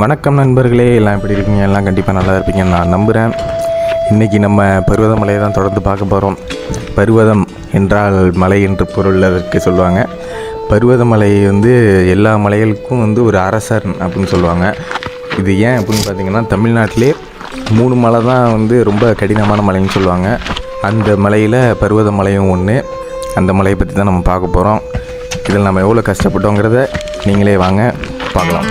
வணக்கம் நண்பர்களே எல்லாம் எப்படி இருக்கீங்க? எல்லாம் கண்டிப்பாக நல்லா இருப்பீங்கன்னு நான் நம்புகிறேன் இன்றைக்கி நம்ம பருவத மலையை தான் தொடர்ந்து பார்க்க போகிறோம் பருவதம் என்றால் மலை என்று பொருள் அதற்கு சொல்லுவாங்க. பருவதமலை வந்து எல்லா மலைகளுக்கும் வந்து ஒரு அரசர் அப்படின்னு சொல்லுவாங்க. இது ஏன் அப்படின்னு பார்த்தீங்கன்னா தமிழ்நாட்டிலே மூணு மலை தான் வந்து ரொம்ப கடினமான மலைன்னு சொல்லுவாங்க. அந்த மலையில் பருவத மலையும் ஒன்று அந்த மலையை பற்றி தான் நம்ம பார்க்க போகிறோம் இதில் நம்ம எவ்வளோ கஷ்டப்பட்டோங்கிறத நீங்களே வாங்க பார்க்கலாம்.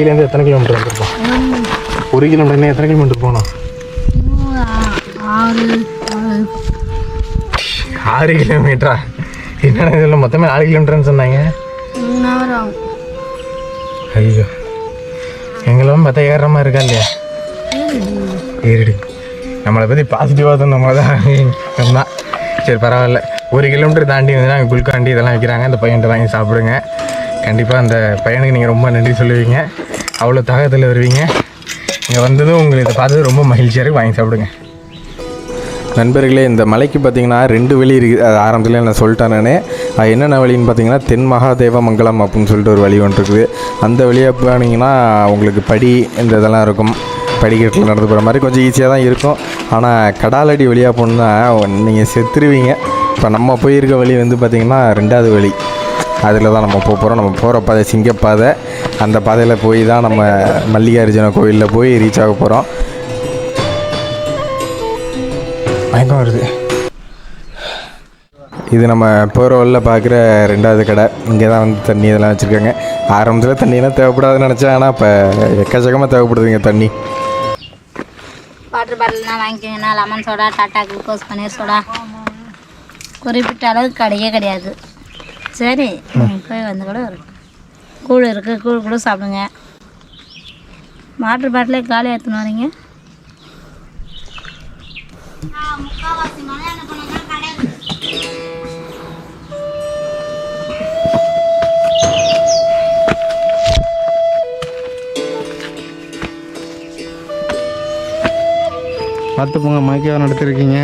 கீழேருந்து எத்தனை கிலோமீட்டர் வந்துருப்போம் ஒரு கிலோமீட்டர் எத்தனை கிலோமீட்டர் போனோம் ஆறு கிலோமீட்டரா என்னடா இதில் மொத்தமே நாலு கிலோமீட்டர்னு சொன்னாங்க. ஐயோ. எங்களும் பார்த்தா ஏறுற மாதிரி இருக்கா இல்லையா? ஏறிடு. நம்மளை பற்றி பாசிட்டிவாக தந்தவங்க தான் சரி பரவாயில்ல. ஒரு கிலோமீட்டர் தாண்டி வந்து குல்காண்டி இதெல்லாம் வைக்கிறாங்க. அந்த பையன்கிட்ட வாங்கி சாப்பிடுங்க. கண்டிப்பாக அந்த பையனுக்கு நீங்கள் ரொம்ப நன்றி சொல்லுவீங்க. அவ்வளோ தாகத்தில் வருவீங்க. இங்கே வந்ததும் உங்களை இதை பார்த்தது ரொம்ப மகிழ்ச்சியாக இருக்கு. வாங்கி சாப்பிடுங்க. நண்பர்களே இந்த மலைக்கு பார்த்தீங்கன்னா ரெண்டு வழி இருக்குது அது ஆரம்பத்தில் நான் சொல்லிட்டேன் நான். அது என்னென்ன வழின்னு பார்த்தீங்கன்னா தென் மகாதேவ மங்கலம் அப்படின்னு சொல்லிட்டு ஒரு வழி ஒன்று இருக்குது. அந்த வழியாக போனீங்கன்னா உங்களுக்கு படி இந்த இதெல்லாம் இருக்கும். படிக்கட்டில் நடந்து போகிற மாதிரி கொஞ்சம் ஈஸியாக தான் இருக்கும். ஆனால் கடாலடி வழியாக போகணுன்னா நீங்கள் செத்துருவீங்க. இப்போ நம்ம போயிருக்க வழி வந்து பார்த்திங்கன்னா ரெண்டாவது வழி. அதில் தான் நம்ம போக போகிறோம் நம்ம போகிற பாதை சிங்கப்பாதை. அந்த பாதையில் போய் தான் நம்ம மல்லிகார்ஜுன கோயிலில் போய் ரீச் ஆக போகிறோம் மயக்கம் வருது. இது நம்ம போகிற வழியில் பார்க்குற ரெண்டாவது கடை. இங்கே தான் வந்து தண்ணி இதெல்லாம் வச்சுருக்காங்க. ஆரம்பத்தில் தண்ணியெல்லாம் தேவைப்படாதுன்னு நினச்சேன். ஆனால் இப்போ எக்கச்சக்கமாக தேவைப்படுதுங்க தண்ணி. வாட்டர் பாட்டில்லாம் வாங்கிக்கோங்கண்ணா. லெமன் சோடா டாட்டா குளுக்கோஸ் பன்னீர் சோடா. குறிப்பிட்ட அளவுக்கு கிடையே கிடையாது. சரி. போய் வந்து கூட கூழ் இருக்குது கூழ் கூட சாப்பிடுங்க. வாட்டர் பாட்டிலே காலி எடுத்துன்னு வரீங்க பார்த்து போங்க மைக்கே நடத்திருக்கீங்க.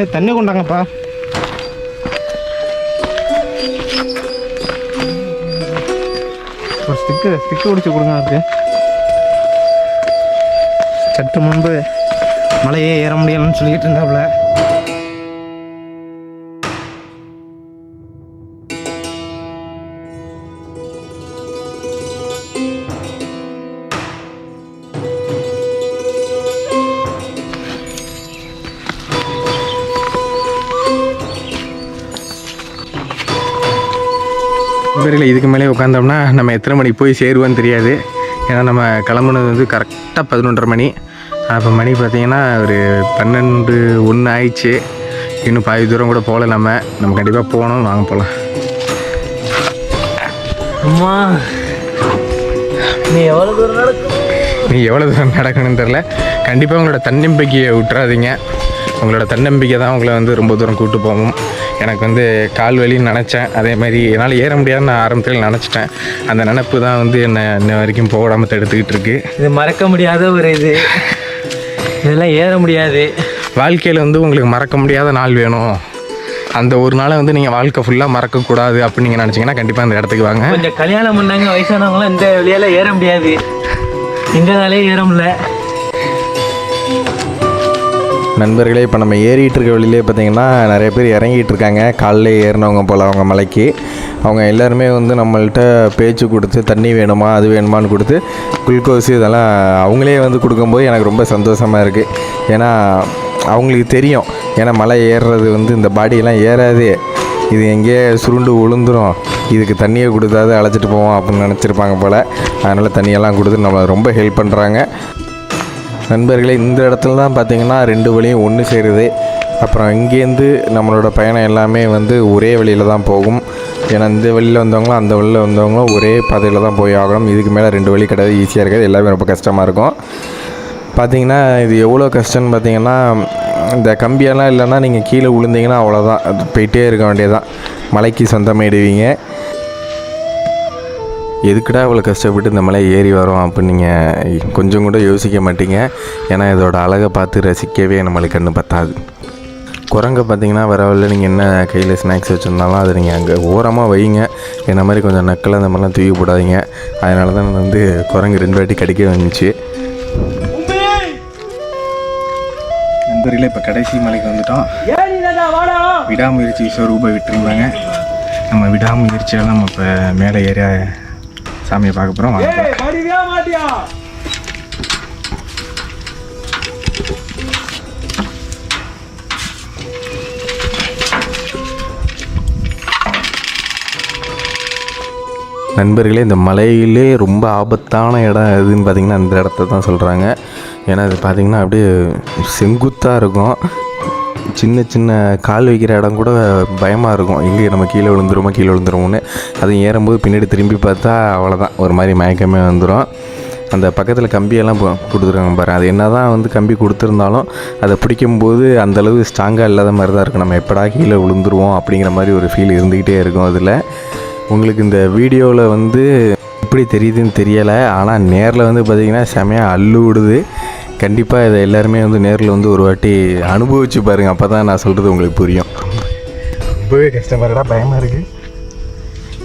ஏ தண்ணி கொண்டாங்கப்பா. ஒரு ஸ்டிக்கு ஸ்டிக்கு பிடிச்சி கொடுங்க அதுக்கு. சற்று முன்பு மலையே ஏற முடியலன்னு சொல்லிக்கிட்டு இருந்தாப்புல. நண்பர்களே இதுக்கு மேலே உட்காந்தோம்னா நம்ம எத்தனை மணிக்கு போய் சேருவோன்னு தெரியாது. ஏன்னா நம்ம கிளம்புனது வந்து கரெக்டாக பதினொன்றரை மணி. அப்போ மணி பார்த்தீங்கன்னா ஒரு பன்னெண்டு ஒன்று ஆயிடுச்சு. இன்னும் பாதி தூரம் கூட போகல நம்ம. நம்ம கண்டிப்பாக போகணும். வாங்க போகலாம் அம்மா நீ எவ்வளோ தூரம் நடக்கும் நீ எவ்வளோ தூரம் நடக்கணும்னு தெரில கண்டிப்பாக உங்களோட தன்னம்பிக்கையை விட்டுறாதீங்க உங்களோட தன்னம்பிக்கை தான் உங்களை வந்து ரொம்ப தூரம் கூட்டு போகும். எனக்கு வந்து கால் வலின்னு நினச்சேன். அதே மாதிரி என்னால் ஏற முடியாதுன்னு நான் ஆரம்பத்தில் நினச்சிட்டேன். அந்த நினப்பு தான் வந்து என்னை இன்ன வரைக்கும் போடாமல் தடுத்துக்கிட்டு இருக்கு. இது மறக்க முடியாத ஒரு இது. இதெல்லாம் ஏற முடியாது. வாழ்க்கையில் வந்து உங்களுக்கு மறக்க முடியாத நாள் வேணும். அந்த ஒரு நாளை வந்து நீங்கள் வாழ்க்கை ஃபுல்லாக மறக்கக்கூடாது அப்படின்னு நீங்கள் நினச்சிங்கன்னா கண்டிப்பாக அந்த இடத்துக்கு வாங்க. கொஞ்சம் கல்யாணம் பண்ணாங்க வயசானவங்களாம் இந்த வழியால ஏற முடியாது. எங்களாலே ஏற முடியல. நண்பர்களே இப்போ நம்ம ஏறிட்டு இருக்க வழியிலே பார்த்தீங்கன்னா நிறைய பேர் இறங்கிட்டு இருக்காங்க காலைல ஏறினவங்க போல் அவங்க மலைக்கு. அவங்க எல்லாருமே வந்து நம்மள்கிட்ட பேச்சு கொடுத்து தண்ணி வேணுமா அது வேணுமான்னு கொடுத்து குளுக்கோஸ் இதெல்லாம் அவங்களே வந்து கொடுக்கும்போது எனக்கு ரொம்ப சந்தோஷமாக இருக்குது ஏன்னா அவங்களுக்கு தெரியும். ஏன்னா மலை ஏறுறது வந்து இந்த பாடியெல்லாம் ஏறாது. இது எங்கேயே சுருண்டு விழுந்துரும் இதுக்கு தண்ணியை கொடுத்தாது அழைச்சிட்டு போவோம் அப்படின்னு நினச்சிருப்பாங்க போல். அதனால் தண்ணியெல்லாம் கொடுத்து நம்மளை ரொம்ப ஹெல்ப் பண்ணுறாங்க நண்பர்களே இந்த இடத்துல தான் பார்த்தீங்கன்னா ரெண்டு வழியும் ஒன்று சேருது. அப்புறம் இங்கேருந்து நம்மளோட பயணம் எல்லாமே வந்து ஒரே வழியில் தான் போகும். ஏன்னா இந்த வழியில் வந்தவங்களும் அந்த வழியில் வந்தவங்களும் ஒரே பாதையில் தான் போய் ஆகணும். இதுக்கு மேலே ரெண்டு வழி கிடையாது. ஈஸியாக இருக்காது எல்லாமே ரொம்ப கஷ்டமாக இருக்கும். பார்த்தீங்கன்னா இது எவ்வளோ கஷ்டம்னு பார்த்தீங்கன்னா இந்த கம்பியெல்லாம் இல்லைன்னா நீங்கள் கீழே விழுந்தீங்கன்னா அவ்வளோதான் போயிட்டே இருக்க வேண்டியதான் மலைக்கு சொந்தமாயிடுவீங்க. எதுக்குடா இவ்வளோ கஷ்டப்பட்டு இந்த மலை ஏறி வரோம் அப்படின்னு நீங்கள் கொஞ்சம் கூட யோசிக்க மாட்டீங்க. ஏன்னா இதோட அழகை பார்த்து ரசிக்கவே நம்மளுக்கு கண்ணு பத்தாது. குரங்கை பார்த்தீங்கன்னா வரவில்லை நீங்கள் என்ன கையில் ஸ்நாக்ஸ் வச்சுருந்தாலும் அதை நீங்கள் அங்கே ஓரமாக வைங்க. என்ன மாதிரி கொஞ்சம் நக்கலை அந்த மாதிரிலாம் தூக்கி போடாதீங்க. அதனால தான் வந்து குரங்கு ரெண்டு வாட்டி கடிக்க வந்துச்சு. நண்பர்களே இப்போ கடைசி மலைக்கு வந்துட்டோம். விடாமுயற்சி ஸ்வரூபை விட்டுருந்தாங்க. நம்ம விடாமுயற்சியால் நம்ம இப்போ மேலே ஏறியா சாமியை பார்க்க போகிறோம். நண்பர்களே இந்த மலையிலே ரொம்ப ஆபத்தான இடம் எதுன்னு பார்த்தீங்கன்னா அந்த இடத்த தான் சொல்கிறாங்க ஏன்னா இது பார்த்தீங்கன்னா அப்படியே செங்குத்தாக இருக்கும். சின்ன சின்ன கால் வைக்கிற இடம் கூட பயமாக இருக்கும். எங்கே நம்ம கீழே விழுந்துருமோ கீழே விழுந்துருவோம்னு அதுவும் ஏறும்போது பின்னாடி திரும்பி பார்த்தா அவ்வளோதான் ஒரு மாதிரி மயக்கமே வந்துடும் அந்த பக்கத்தில் கம்பியெல்லாம் கொடுத்துருக்காங்க பாரு. அது என்ன தான் வந்து கம்பி கொடுத்துருந்தாலும் அதை பிடிக்கும்போது அந்தளவு ஸ்ட்ராங்காக இல்லாத மாதிரி தான் இருக்கும். நம்ம எப்படா கீழே விழுந்துருவோம் அப்படிங்கிற மாதிரி ஒரு ஃபீல் இருந்துக்கிட்டே இருக்கும் அதில். உங்களுக்கு இந்த வீடியோவில் வந்து எப்படி தெரியுதுன்னு தெரியலை. ஆனால் நேரில் வந்து பார்த்திங்கன்னா செமையாக அள்ளு விடுது. கண்டிப்பாக இதை எல்லாருமே வந்து நேரில் வந்து ஒரு வாட்டி அனுபவிச்சு பாருங்கள் அப்போ தான் நான் சொல்கிறது உங்களுக்கு புரியும். ரொம்பவே கஷ்டமாக பயமாக இருக்குது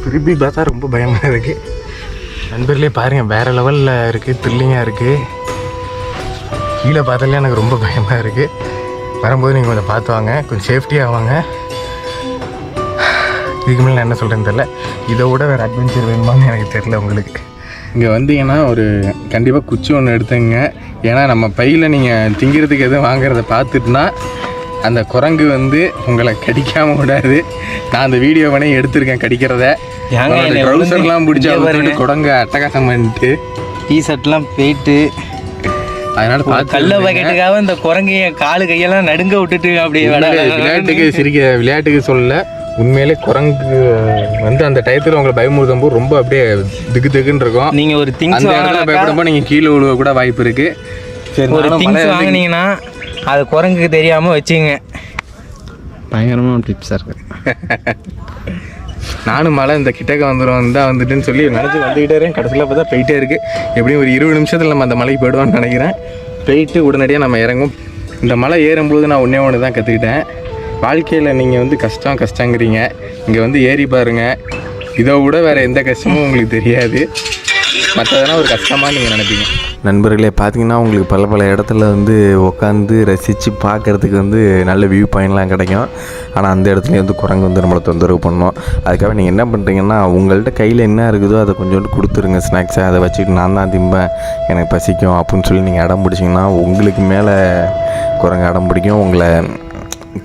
திருப்பி பார்த்தா ரொம்ப பயமாக இருக்குது நண்பர்களே பாருங்கள் வேறு லெவலில் இருக்குது த்ரில்லிங்காக இருக்குது கீழே பார்த்தாலே எனக்கு ரொம்ப பயமாக இருக்குது வரும்போது நீங்கள் கொஞ்சம் பார்த்து வாங்க கொஞ்சம் சேஃப்டியாக வாங்க. இதுக்கு மேலே நான் என்ன சொல்கிறேன்னு தெரில இதை விட வேறு அட்வென்ச்சர் வேணுமான்னு எனக்கு தெரில உங்களுக்கு. இங்கே வந்தீங்கன்னா ஒரு கண்டிப்பாக குச்சி ஒன்று எடுத்துங்க ஏன்னா நம்ம பையில் நீங்கள் திங்கிறதுக்கு எதுவும் வாங்குறத பார்த்துட்டுனா அந்த குரங்கு வந்து உங்களை கடிக்காமல் விடாது. நான் அந்த வீடியோ வேணே எடுத்திருக்கேன் கடிக்கிறத. ட்ரௌசர்லாம் பிடிச்சி. குரங்கு அட்டகாசம் பண்ணிட்டு. டிஷர்ட்லாம் போயிட்டு அதனால பார்த்து கல்ல பாக்கெட்டுக்காக இந்த குரங்கு என் காலு கையெல்லாம் நடுங்க விட்டுட்டு அப்படியே உண்மையிலே விளையாட்டுக்கு சிரிக்க விளையாட்டுக்கு சொல்லல. உண்மையிலே குரங்கு வந்து அந்த டயத்தில் உங்களை பயமுறுத்தும் போது ரொம்ப அப்படியே திக்கு திக்குன்னு இருக்கும். நீங்க ஒரு திங்ஸ் அந்த இடத்துல வாங்கினா பயப்படும்போது நீங்கள் கீழே விழுவ கூட வாய்ப்பு இருக்கு. சரி ஒரு திங்ஸ் வாங்குனீங்கன்னா அது குரங்குக்கு தெரியாம வச்சுங்க. பயங்கரமான டிப்ஸாக இருக்குது நானும் மழை இந்த கிட்டக்க வந்துடும் தான் வந்துட்டுன்னு சொல்லி நினச்சி வந்துக்கிட்டே இருக்கேன். கடைசியில் பார்த்தா போயிட்டே இருக்கு. எப்படியும் ஒரு இருபது நிமிஷத்தில் நம்ம அந்த மலைக்கு போயிடுவோம்னு நினைக்கிறேன். போயிட்டு உடனடியாக நம்ம இறங்கும் இந்த மலை ஏறும்பொழுது நான் ஒன்றே ஒன்று தான் கற்றுக்கிட்டேன் வாழ்க்கையில் நீங்கள் வந்து கஷ்டம் கஷ்டங்கிறீங்க. இங்கே வந்து ஏறி பாருங்கள் இதை விட வேறு எந்த கஷ்டமும் உங்களுக்கு தெரியாது. மற்றதெல்லாம் ஒரு கஷ்டமாக நீங்கள் நினைப்பீங்க. நண்பர்களே பார்த்தீங்கன்னா உங்களுக்கு பல பல இடத்துல வந்து உட்காந்து ரசித்து பார்க்குறதுக்கு வந்து நல்ல வியூ பாயிண்ட்லாம் கிடைக்கும். ஆனால் அந்த இடத்துலையும் வந்து குரங்கு வந்து நம்மளை தொந்தரவு பண்ணணும் அதுக்காக நீங்கள் என்ன பண்ணுறீங்கன்னா உங்கள்கிட்ட கையில் என்ன இருக்குதோ அதை கொஞ்சோண்டு கொடுத்துருங்க ஸ்நாக்ஸை அதை வச்சுட்டு நான் தான் திம்பேன். எனக்கு பசிக்கும் அப்படின்னு சொல்லி நீங்கள் அடம் பிடிச்சிங்கன்னா உங்களுக்கு மேலே குரங்கு அடம் பிடிக்கும். உங்களை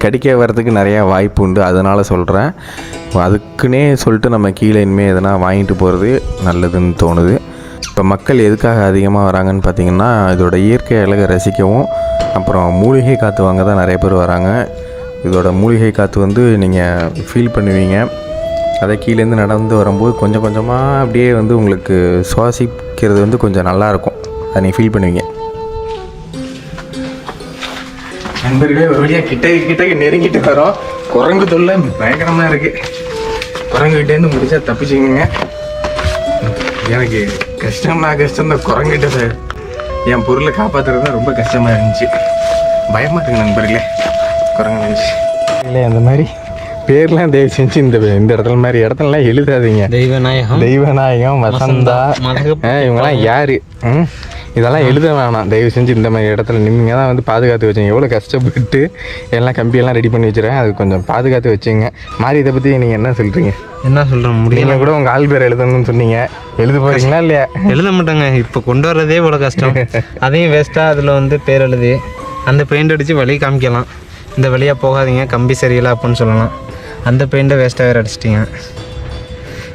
கடிக்க வர்றதுக்கு நிறையா வாய்ப்பு உண்டு. அதனால் சொல்கிறேன் அதுக்குன்னே சொல்லிட்டு நம்ம கீழே இனிமேல் எதனா வாங்கிட்டு போகிறது நல்லதுன்னு தோணுது. இப்போ மக்கள் எதுக்காக அதிகமாக வராங்கன்னு பார்த்தீங்கன்னா இதோட இயற்கை அழகை ரசிக்கவும் அப்புறம் மூலிகை காற்று வாங்க தான் நிறைய பேர் வராங்க. இதோட மூலிகை காற்று வந்து நீங்கள் ஃபீல் பண்ணுவீங்க. அதை கீழேருந்து நடந்து வரும்போது கொஞ்சம் கொஞ்சமாக அப்படியே வந்து உங்களுக்கு சுவாசிக்கிறது வந்து கொஞ்சம் நல்லாயிருக்கும் அதை நீங்கள் ஃபீல் பண்ணுவீங்க. நண்பர்களே ஒரு வழியாக கிட்ட கிட்ட நெருங்கிட்டு வரோம். குரங்கு தொல்லை பயங்கரமாக இருக்கு. குரங்குகிட்டேருந்து முடிச்சா தப்பிச்சுங்க எனக்கு கஷ்டம்னா கஷ்டம் இந்த குரங்கிட்ட ச- என் பொருளை காப்பாற்றுறது தான் ரொம்ப கஷ்டமாக இருந்துச்சு. பயமாக இருக்கு நண்பர்களே. குரங்கு நினச்சி இல்லை அந்த மாதிரி பேர்லாம் தயவு செஞ்சு இந்த இந்த இடத்துல மாதிரி இடத்துலலாம் எழுதாதீங்க. தெய்வநாயகம் தெய்வநாயகம் வசந்தா. இவங்கெல்லாம் யாரு? இதெல்லாம் எழுத வேணாம். தயவு செஞ்சு இந்த மாதிரி இடத்துல நீங்கள் தான் வந்து பாதுகாத்து வச்சீங்க. எவ்வளோ கஷ்டப்பட்டு எல்லாம் கம்பியெல்லாம் ரெடி பண்ணி வச்சுருக்கேன். அது கொஞ்சம் பாதுகாத்து வச்சுங்க. மாதிரி இதை பற்றி நீங்கள் என்ன சொல்கிறீங்க என்ன சொல்கிறேன் முடியல. கூட உங்கள் ஆள் பேர் எழுதணும்னு சொன்னீங்க. எழுத போகிறீங்களா இல்லையா? எழுத மாட்டாங்க. இப்போ கொண்டு வர்றதே இவ்வளோ கஷ்டம். அதையும் வேஸ்ட்டாக அதில் வந்து பேர் எழுதி அந்த பெயிண்ட் அடித்து வழி காமிக்கலாம். இந்த வழியாக போகாதீங்க. கம்பி சரியில்லை அப்படின்னு சொல்லலாம். அந்த பெயிண்ட்டை வேஸ்ட்டாக வேறு அடிச்சிட்டிங்க.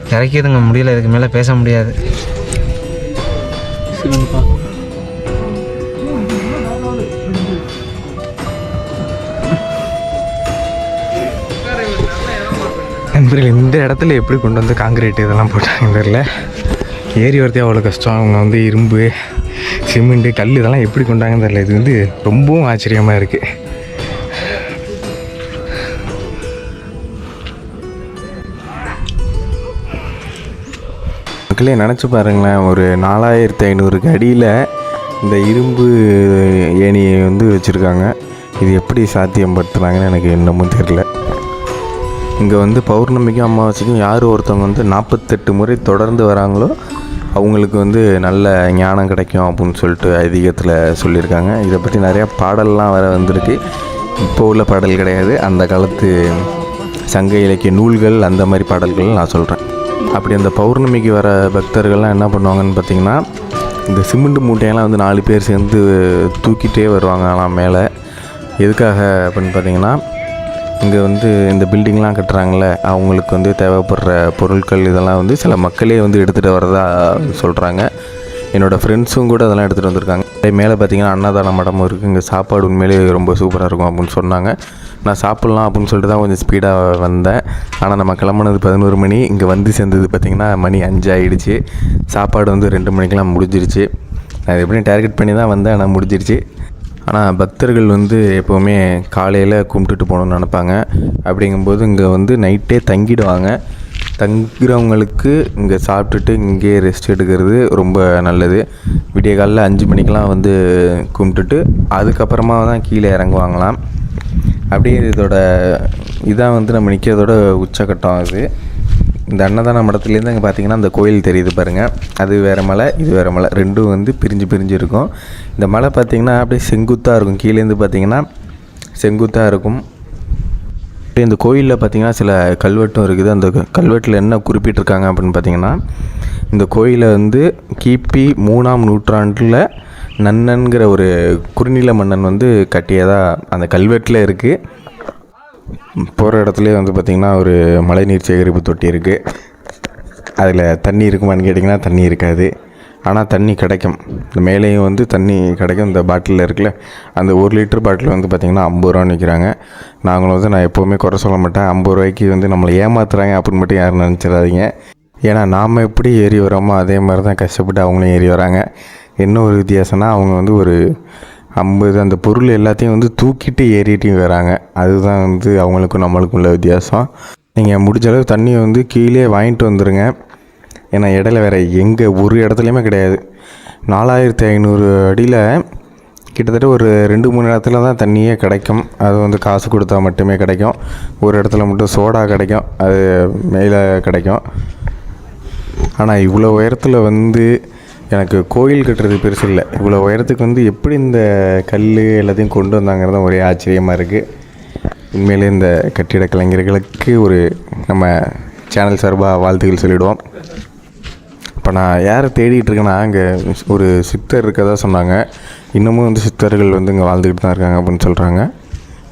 இறக்கிதுங்க முடியல. இதுக்கு மேலே பேச முடியாது. நண்பர்கள் இந்த இடத்துல எப்படி கொண்டு வந்து காங்கிரீட் இதெல்லாம் போட்டாங்க தெரியல ஏரி வரதே அவ்வளோ கஷ்டம். அவங்க வந்து இரும்பு சிமெண்ட்டு கல் இதெல்லாம் எப்படி கொண்டாங்கன்னு தெரியல இது வந்து ரொம்பவும் ஆச்சரியமாக இருக்குது மக்களே நினச்சி பாருங்களேன். ஒரு நாலாயிரத்தி ஐநூறுக்கு அடியில் இந்த இரும்பு ஏணியை வந்து வச்சுருக்காங்க. இது எப்படி சாத்தியப்படுத்துனாங்கன்னு எனக்கு இன்னமும் தெரில இங்கே வந்து பௌர்ணமிக்கும் அமாவாசைக்கும் யார் ஒருத்தவங்க வந்து நாற்பத்தெட்டு முறை தொடர்ந்து வராங்களோ அவங்களுக்கு வந்து நல்ல ஞானம் கிடைக்கும் அப்படின்னு சொல்லிட்டு ஐதீகத்தில் சொல்லியிருக்காங்க. இதை பற்றி நிறையா பாடல்லாம் வர வந்திருக்கு. இப்போ உள்ள பாடல் கிடையாது. அந்த காலத்து சங்க இலக்கிய நூல்கள் அந்த மாதிரி பாடல்கள் நான் சொல்கிறேன் அப்படி அந்த பௌர்ணமிக்கு வர பக்தர்கள்லாம் என்ன பண்ணுவாங்கன்னு பார்த்தீங்கன்னா இந்த சிமெண்ட் மூட்டையெல்லாம் வந்து நாலு பேர் சேர்ந்து தூக்கிட்டே வருவாங்கலாம் மேலே. எதுக்காக அப்படின்னு பார்த்தீங்கன்னா இங்கே வந்து இந்த பில்டிங்லாம் கட்டுறாங்கல்ல அவங்களுக்கு வந்து தேவைப்படுற பொருட்கள் இதெல்லாம் வந்து சில மக்களே வந்து எடுத்துகிட்டு வரதா சொல்கிறாங்க என்னோடய ஃப்ரெண்ட்ஸும் கூட அதெல்லாம் எடுத்துகிட்டு வந்திருக்காங்க. மேலே பார்த்தீங்கன்னா அன்னதான மடமும் இருக்குது. இங்கே சாப்பாடு உண்மையிலேயே ரொம்ப சூப்பராக இருக்கும் அப்படின்னு சொன்னாங்க. நான் சாப்பிட்லாம் அப்படின்னு சொல்லிட்டு தான் கொஞ்சம் ஸ்பீடாக வந்தேன். ஆனால் நம்ம கிளம்புனது பதினோரு மணி. இங்கே வந்து சேர்ந்தது பார்த்திங்கன்னா மணி அஞ்சு ஆகிடுச்சு சாப்பாடு வந்து ரெண்டு மணிக்கெலாம் முடிஞ்சிருச்சு. நான் எப்படியும் டார்கெட் பண்ணி தான் வந்தேன். ஆனால் முடிஞ்சிருச்சு. ஆனால் பக்தர்கள் வந்து எப்போவுமே காலையில் கும்பிட்டுட்டு போகணுன்னு நினப்பாங்க. அப்படிங்கும்போது இங்கே வந்து நைட்டே தங்கிடுவாங்க. தங்குறவங்களுக்கு இங்கே சாப்பிட்டுட்டு இங்கேயே ரெஸ்ட் எடுக்கிறது ரொம்ப நல்லது. விடிய காலையில் அஞ்சு மணிக்கெலாம் வந்து கும்பிட்டுட்டு அதுக்கப்புறமா தான் கீழே இறங்குவாங்களாம். அப்படியே இதோட இதான் வந்து நம்ம நிற்கிறதோட உச்சக்கட்டம் அது. இந்த அன்னதான மடத்துலேருந்து அங்கே பார்த்தீங்கன்னா அந்த கோயில் தெரியுது பாருங்கள் அது வேறு மலை இது வேறு மலை. ரெண்டும் வந்து பிரிஞ்சு பிரிஞ்சு இருக்கும். இந்த மலை பார்த்தீங்கன்னா அப்படியே செங்குத்தாக இருக்கும். கீழேருந்து பார்த்தீங்கன்னா செங்குத்தாக இருக்கும். அப்படியே இந்த கோயிலில் பார்த்திங்கன்னா சில கல்வெட்டும் இருக்குது. அந்த கல்வெட்டில் என்ன குறிப்பிட்டிருக்காங்க அப்படின்னு பார்த்தீங்கன்னா இந்த கோயிலை வந்து கிபி மூணாம் நூற்றாண்டில் நன்னன்கிற ஒரு குறுநில மன்னன் வந்து கட்டியதாக அந்த கல்வெட்டில் இருக்குது போகிற இடத்துலேயே வந்து பார்த்திங்கன்னா ஒரு மழைநீர் சேகரிப்பு தொட்டி இருக்குது அதில் தண்ணி இருக்குமான்னு கேட்டிங்கன்னா தண்ணி இருக்காது. ஆனால் தண்ணி கிடைக்கும். இந்த மேலேயும் வந்து தண்ணி கிடைக்கும். இந்த பாட்டிலில் இருக்குல்ல அந்த ஒரு லிட்டர் பாட்டில் வந்து பார்த்திங்கன்னா ஐம்பது ரூபான்னு விற்கிறாங்க நாங்களும் வந்து நான் எப்போவுமே குறை சொல்ல மாட்டேன். ஐம்பது ரூபாய்க்கு வந்து நம்மளை ஏமாத்துறாங்க அப்படின்னு மட்டும் யாரும் நினச்சிடாதீங்க. ஏன்னா நாம் எப்படி ஏறி வரோமோ அதே மாதிரி தான் கஷ்டப்பட்டு அவங்களும் ஏறி வராங்க. என்ன ஒரு வித்தியாசம்னா அவங்க வந்து ஒரு ஐம்பது அந்த பொருள் எல்லாத்தையும் வந்து தூக்கிட்டு ஏறிட்டும் வராங்க. அதுதான் வந்து அவங்களுக்கும் நம்மளுக்கும் உள்ள வித்தியாசம். நீங்கள் முடிஞ்ச அளவு தண்ணியை வந்து கீழே வாங்கிட்டு வந்துடுங்க ஏன்னா இடையில வேறு எங்கே ஒரு இடத்துலையுமே கிடையாது. நாலாயிரத்தி ஐநூறு அடியில் கிட்டத்தட்ட ஒரு ரெண்டு மூணு இடத்துல தான் தண்ணியே கிடைக்கும். அது வந்து காசு கொடுத்தா மட்டுமே கிடைக்கும். ஒரு இடத்துல மட்டும் சோடா கிடைக்கும். அது மேலே கிடைக்கும். ஆனால் இவ்வளோ உயரத்தில் வந்து எனக்கு கோயில் கட்டுறது பெருசு இல்லை. இவ்வளோ உயரத்துக்கு வந்து எப்படி இந்த கல் எல்லாத்தையும் கொண்டு வந்தாங்கிறது ஒரே ஆச்சரியமாக இருக்குது உண்மையிலே இந்த கட்டிட கலைஞர்களுக்கு ஒரு நம்ம சேனல் சார்பாக வாழ்த்துக்கள் சொல்லிவிடுவோம் இப்போ நான் யாரை தேடிட்டு இருக்கேன்னா அங்கே ஒரு சித்தர் இருக்கதா சொன்னாங்க. இன்னமும் வந்து சித்தர்கள் வந்து இங்கே வாழ்ந்துக்கிட்டு தான் இருக்காங்க அப்படின்னு சொல்கிறாங்க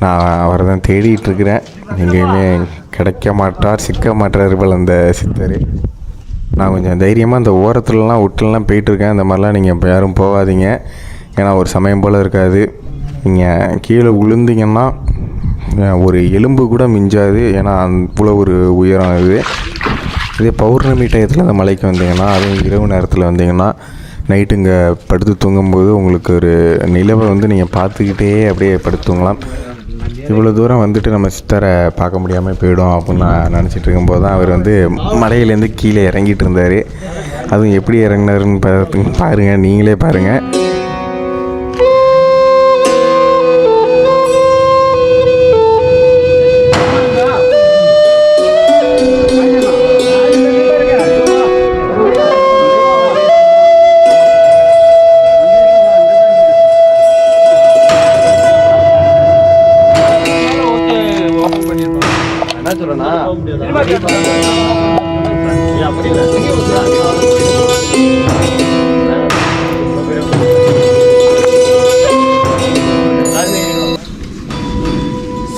நான் அவரை தான் தேடிட்டு இருக்கிறேன். எங்கேயுமே கிடைக்க மாட்டார் சிக்க மாட்டார் போல் அந்த சித்தர். நான் கொஞ்சம் தைரியமாக அந்த ஓரத்துலலாம் ஒட்டுலலாம் போயிட்டுருக்கேன் அந்த மாதிரிலாம் நீங்கள் இப்போ யாரும் போகாதீங்க. ஏன்னா ஒரு சமயம் போல் இருக்காது. நீங்கள் கீழே விழுந்தீங்கன்னா ஒரு எலும்பு கூட மிஞ்சாது. ஏன்னா அவ்வளோ ஒரு உயரம் இது இதே பௌர்ணமி டயத்தில் அந்த மலைக்கு வந்தீங்கன்னா அதுவும் இரவு நேரத்தில் வந்தீங்கன்னா நைட்டு இங்கே படுத்து தூங்கும்போது உங்களுக்கு ஒரு நிலவை வந்து நீங்கள் பார்த்துக்கிட்டே அப்படியே படுத்து தூங்கலாம். இவ்வளோ தூரம் வந்துட்டு நம்ம சித்தரை பார்க்க முடியாமல் போயிடும் அப்படின்னு நான் நினச்சிட்டு இருக்கும்போது தான் அவர் வந்து மலையிலேருந்து கீழே இறங்கிட்டு இருந்தார். அதுவும் எப்படி இறங்கினாருன்னு பார்த்து பாருங்கள் நீங்களே பாருங்கள்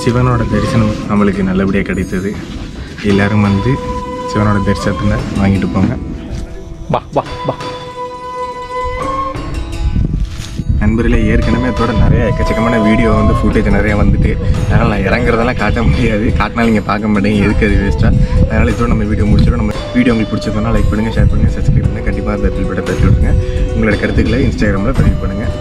சிவனோட தரிசனம் நம்மளுக்கு நல்லபடியாக கிடைத்தது. எல்லாரும் வந்து சிவனோட தரிசனத்தில் வாங்கிட்டு போங்க. பா பா பா நண்பர்களே ஏற்கனவே அதோட நிறைய எக்கச்சக்கமான வீடியோ வந்து ஃபுட்டேஜ் நிறைய வந்துட்டு அதனால் நான் இறங்குறதெல்லாம் காட்ட முடியாது. காட்டினாலும் நீங்கள் பார்க்க மாட்டீங்க. எதுக்கு அது வேஸ்ட்டாக அதனால் இதோட நம்ம வீடியோ முடிச்சிடும் நம்ம வீடியோ உங்களுக்கு பிடிச்சிருந்தோம்னா லைக் பண்ணுங்கள் ஷேர் பண்ணுங்கள் சப்ஸ்கிரைப் பண்ணுங்கள் கண்டிப்பாக பெல் பட்டன் தட்டி விட்டுருங்க. உங்களோட கருத்துக்களை இன்ஸ்டாகிராமில் பதிவு பண்ணுங்கள்